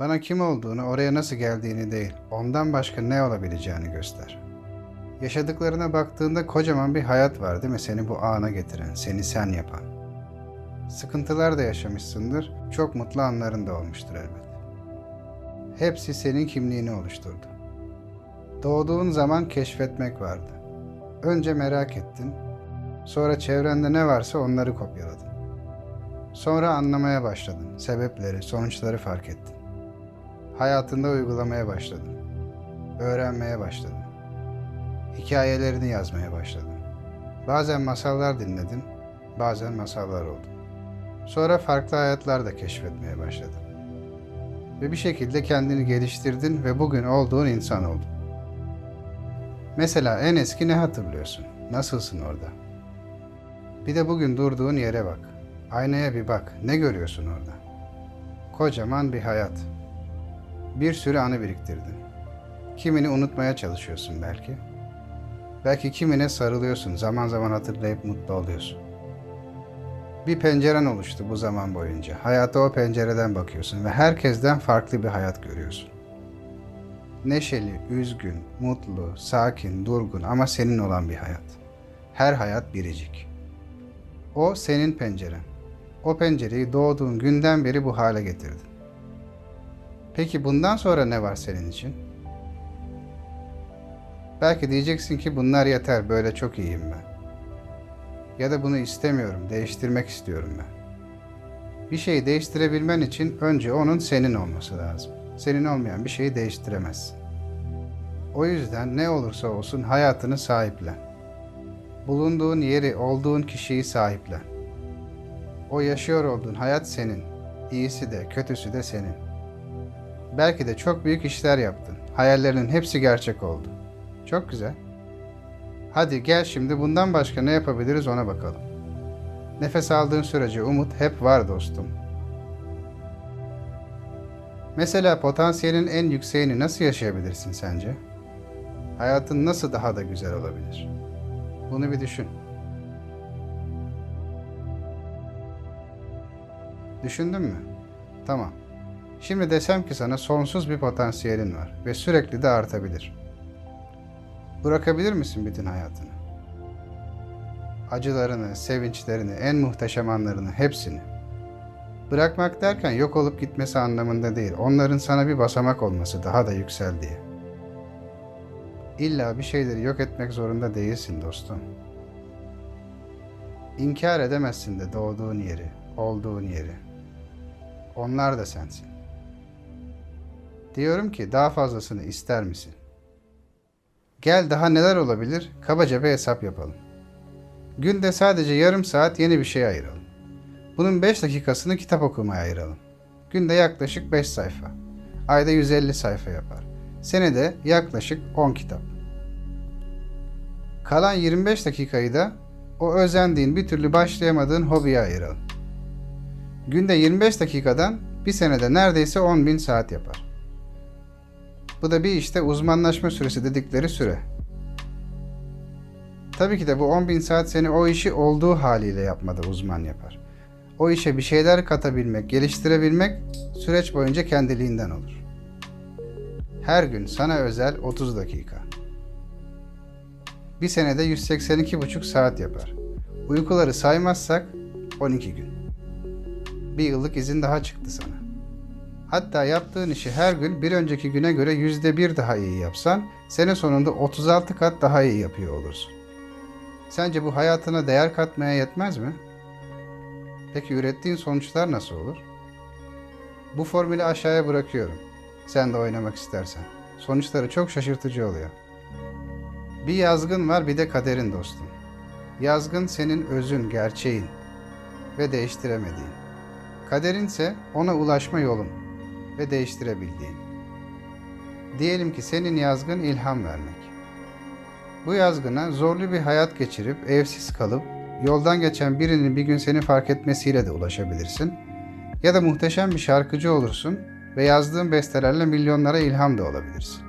Bana kim olduğunu, oraya nasıl geldiğini değil, ondan başka ne olabileceğini göster. Yaşadıklarına baktığında kocaman bir hayat var değil mi? Seni bu ana getiren, seni sen yapan. Sıkıntılar da yaşamışsındır, çok mutlu anların da olmuştur elbet. Hepsi senin kimliğini oluşturdu. Doğduğun zaman keşfetmek vardı. Önce merak ettin, sonra çevrende ne varsa onları kopyaladın. Sonra anlamaya başladın, sebepleri, sonuçları fark ettin. Hayatında uygulamaya başladın. Öğrenmeye başladın. Hikayelerini yazmaya başladın. Bazen masallar dinledin, bazen masallar oldun. Sonra farklı hayatlar da keşfetmeye başladın. Ve bir şekilde kendini geliştirdin ve bugün olduğun insan oldun. Mesela en eski ne hatırlıyorsun? Nasılsın orada? Bir de bugün durduğun yere bak. Aynaya bir bak. Ne görüyorsun orada? Kocaman bir hayat. Bir sürü anı biriktirdin. Kimini unutmaya çalışıyorsun belki. Belki kimine sarılıyorsun, zaman zaman hatırlayıp mutlu oluyorsun. Bir penceren oluştu bu zaman boyunca. Hayata o pencereden bakıyorsun ve herkesten farklı bir hayat görüyorsun. Neşeli, üzgün, mutlu, sakin, durgun ama senin olan bir hayat. Her hayat biricik. O senin penceren. O pencereyi doğduğun günden beri bu hale getirdin. Peki bundan sonra ne var senin için? Belki diyeceksin ki bunlar yeter, böyle çok iyiyim ben. Ya da bunu istemiyorum, değiştirmek istiyorum ben. Bir şeyi değiştirebilmen için önce onun senin olması lazım. Senin olmayan bir şeyi değiştiremezsin. O yüzden ne olursa olsun hayatını sahiplen. Bulunduğun yeri, olduğun kişiyi sahiplen. O yaşıyor olduğun hayat senin. İyisi de, kötüsü de senin. Belki de çok büyük işler yaptın. Hayallerinin hepsi gerçek oldu. Çok güzel. Hadi gel şimdi bundan başka ne yapabiliriz ona bakalım. Nefes aldığın sürece umut hep var dostum. Mesela potansiyelin en yükseğini nasıl yaşayabilirsin sence? Hayatın nasıl daha da güzel olabilir? Bunu bir düşün. Düşündün mü? Tamam. Şimdi desem ki sana sonsuz bir potansiyelin var ve sürekli de artabilir. Bırakabilir misin bütün hayatını? Acılarını, sevinçlerini, en muhteşem anlarını, hepsini. Bırakmak derken yok olup gitmesi anlamında değil, onların sana bir basamak olması, daha da yüksel diye. İlla bir şeyleri yok etmek zorunda değilsin dostum. İnkar edemezsin de doğduğun yeri, olduğun yeri. Onlar da sensin. Diyorum ki daha fazlasını ister misin? Gel daha neler olabilir? Kabaca bir hesap yapalım. Günde sadece yarım saat yeni bir şey ayıralım. Bunun 5 dakikasını kitap okumaya ayıralım. Günde yaklaşık 5 sayfa. Ayda 150 sayfa yapar. Senede yaklaşık 10 kitap. Kalan 25 dakikayı da o özendiğin bir türlü başlayamadığın hobiye ayıralım. Günde 25 dakikadan bir senede neredeyse 10 bin saat yapar. Bu da bir işte uzmanlaşma süresi dedikleri süre. Tabii ki de bu 10 bin saat seni o işi olduğu haliyle yapmada uzman yapar. O işe bir şeyler katabilmek, geliştirebilmek süreç boyunca kendiliğinden olur. Her gün sana özel 30 dakika. Bir senede 182,5 saat yapar. Uykuları saymazsak 12 gün. Bir yıllık izin daha çıktı sana. Hatta yaptığın işi her gün bir önceki güne göre yüzde bir daha iyi yapsan, sene sonunda 36 kat daha iyi yapıyor olursun. Sence bu hayatına değer katmaya yetmez mi? Peki ürettiğin sonuçlar nasıl olur? Bu formülü aşağıya bırakıyorum. Sen de oynamak istersen. Sonuçları çok şaşırtıcı oluyor. Bir yazgın var bir de kaderin dostum. Yazgın senin özün, gerçeğin ve değiştiremediğin. Kaderinse ona ulaşma yolun ve değiştirebildiğin. Diyelim ki senin yazgın ilham vermek. Bu yazgına zorlu bir hayat geçirip evsiz kalıp yoldan geçen birinin bir gün seni fark etmesiyle de ulaşabilirsin. Ya da muhteşem bir şarkıcı olursun ve yazdığın bestelerle milyonlara ilham da olabilirsin.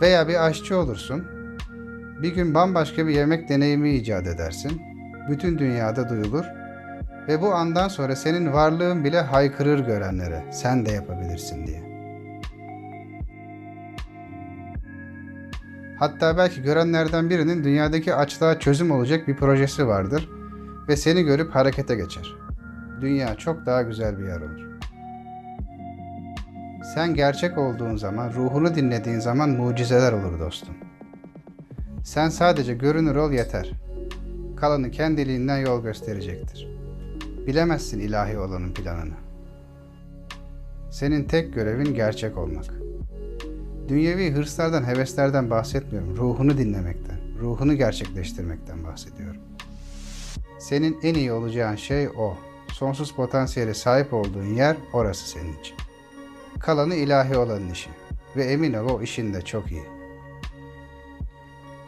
Veya bir aşçı olursun. Bir gün bambaşka bir yemek deneyimi icat edersin. Bütün dünyada duyulur Ve bu andan sonra senin varlığın bile haykırır görenlere sen de yapabilirsin diye. Hatta belki görenlerden birinin dünyadaki açlığa çözüm olacak bir projesi vardır ve seni görüp harekete geçer. Dünya çok daha güzel bir yer olur. Sen gerçek olduğun zaman, ruhunu dinlediğin zaman mucizeler olur dostum. Sen sadece görünür ol yeter. Kalanı kendiliğinden yol gösterecektir. Bilemezsin ilahi olanın planını. Senin tek görevin gerçek olmak. Dünyevi hırslardan, heveslerden bahsetmiyorum. Ruhunu dinlemekten, ruhunu gerçekleştirmekten bahsediyorum. Senin en iyi olacağın şey o. Sonsuz potansiyele sahip olduğun yer orası senin için. Kalanı ilahi olanın işi. Ve emin ol o işin de çok iyi.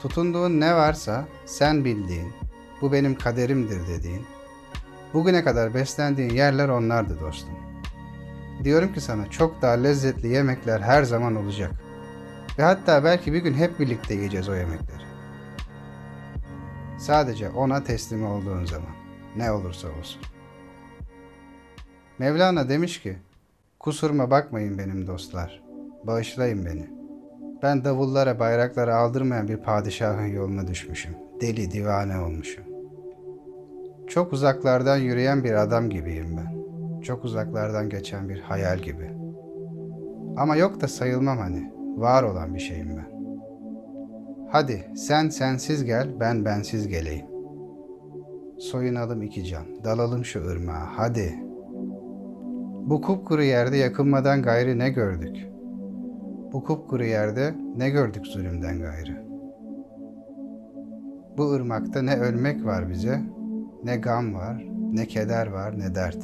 Tutunduğun ne varsa sen bildiğin, bu benim kaderimdir dediğin, bugüne kadar beslendiğin yerler onlardı dostum. Diyorum ki sana çok daha lezzetli yemekler her zaman olacak. Ve hatta belki bir gün hep birlikte yiyeceğiz o yemekleri. Sadece ona teslim olduğun zaman. Ne olursa olsun. Mevlana demiş ki, kusuruma bakmayın benim dostlar. Bağışlayın beni. Ben davullara bayraklara aldırmayan bir padişahın yoluna düşmüşüm. Deli divane olmuşum. Çok uzaklardan yürüyen bir adam gibiyim ben. Çok uzaklardan geçen bir hayal gibi. Ama yok da sayılmam hani. Var olan bir şeyim ben. Hadi sen sensiz gel, ben bensiz geleyim. Soyunalım iki can, dalalım şu ırmağa, hadi. Bu kupkuru yerde yakınmadan gayrı ne gördük? Bu kupkuru yerde ne gördük zulümden gayrı? Bu ırmakta ne ölmek var bize, ne gam var, ne keder var, ne dert.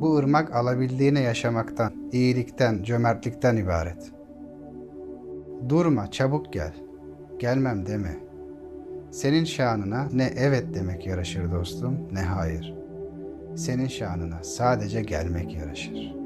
Bu ırmak alabildiğine yaşamaktan, iyilikten, cömertlikten ibaret. Durma, çabuk gel. Gelmem deme. Senin şanına ne evet demek yaraşır dostum, ne hayır. Senin şanına sadece gelmek yaraşır.''